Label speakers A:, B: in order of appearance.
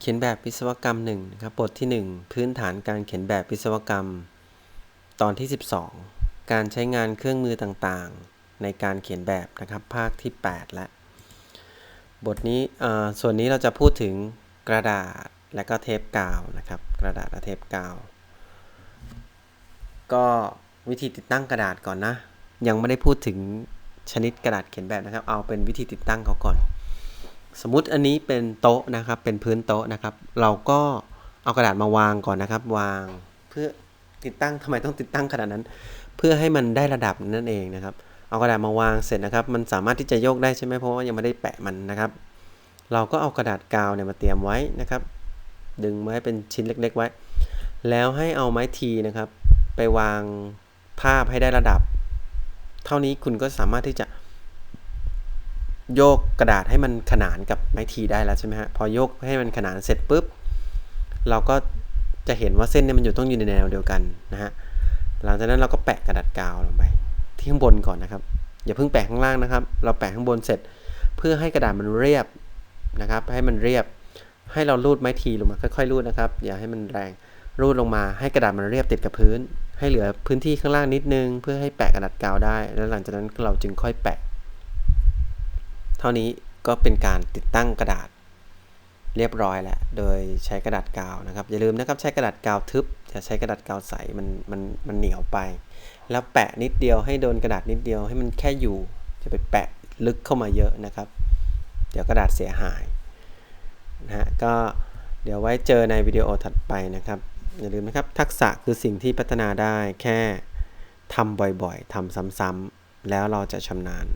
A: เขียนแบบวิศวกรรมหนึ่งนะครับบทที่ 1 พื้นฐานการเขียนแบบวิศวกรรม ตอนที่ 12 การใช้งานเครื่องมือต่างๆ ในการเขียนแบบนะครับภาคที่ 8 และ บทนี้ส่วนนี้เราจะพูดถึงกระดาษและก็เทปกาวนะครับ กระดาษและเทปกาว ก็วิธีติดตั้งกระดาษก่อนนะ ยังไม่ได้พูดถึงชนิดกระดาษเขียนแบบนะครับ เอาเป็นวิธีติดตั้งเขาก่อน สมมุติอันนี้เป็นโต๊ะนะครับ เป็นพื้นโต๊ะนะครับ เราก็เอากระดาษมาวางก่อนนะครับ วางเพื่อติดตั้งทำไมต้องติดตั้งขนาดนั้น เพื่อให้มันได้ระดับนั่นเองนะครับ เอากระดาษมาวางเสร็จนะครับ มันสามารถที่จะโยกได้ใช่ไหมเพราะว่ายังไม่ได้แปะมันนะครับ เราก็เอากระดาษกาวเนี่ยมาเตรียมไว้นะครับ ดึงไว้เป็นชิ้นเล็ก ๆ ไว้ แล้วให้เอาไม้ทีนะครับ ไปวางภาพให้ได้ระดับ เท่านี้คุณก็สามารถที่จะ โยกกระดาษให้มันขนานกับไม้ทีได้แล้วใช่ไหมฮะ พอโยกให้มันขนานเสร็จปุ๊บ เราก็จะเห็นว่าเส้นเนี่ยมันอยู่ต้องอยู่ในแนวเดียวกันนะฮะ หลังจากนั้นเราก็แปะกระดาษกาวลงไป ที่ข้างบนก่อนนะครับ อย่าเพิ่งแปะข้างล่างนะครับ เราแปะข้างบนเสร็จ เพื่อให้กระดาษมันเรียบนะครับ ให้มันเรียบ ให้เราลูดไม้ทีลงมาค่อยๆลูดนะครับ อย่าให้มันแรง รูดลงมาให้กระดาษมันเรียบติดกับพื้น ให้เหลือพื้นที่ข้างล่างนิดนึง เพื่อให้แปะกระดาษกาวได้ แล้วหลังจากนั้นเราจึงค่อยแปะ เท่านี้ก็เป็นการติดตั้งกระดาษเรียบร้อยแล้ว โดยใช้กระดาษกาวนะครับ อย่าลืมนะครับใช้กระดาษกาวทึบ อย่าใช้กระดาษกาวใส มัน มัน มันเหนียวไป แล้วแปะนิดเดียวให้โดนกระดาษนิดเดียวให้มันแค่อยู่ จะไปแปะลึกเข้ามาเยอะนะครับ เดี๋ยวกระดาษเสียหายนะฮะ ก็เดี๋ยวไว้เจอในวิดีโอถัดไปนะครับ อย่าลืมนะครับ ทักษะคือสิ่งที่พัฒนาได้แค่ทำบ่อยๆทำซ้ำๆแล้วเราจะชำนาญ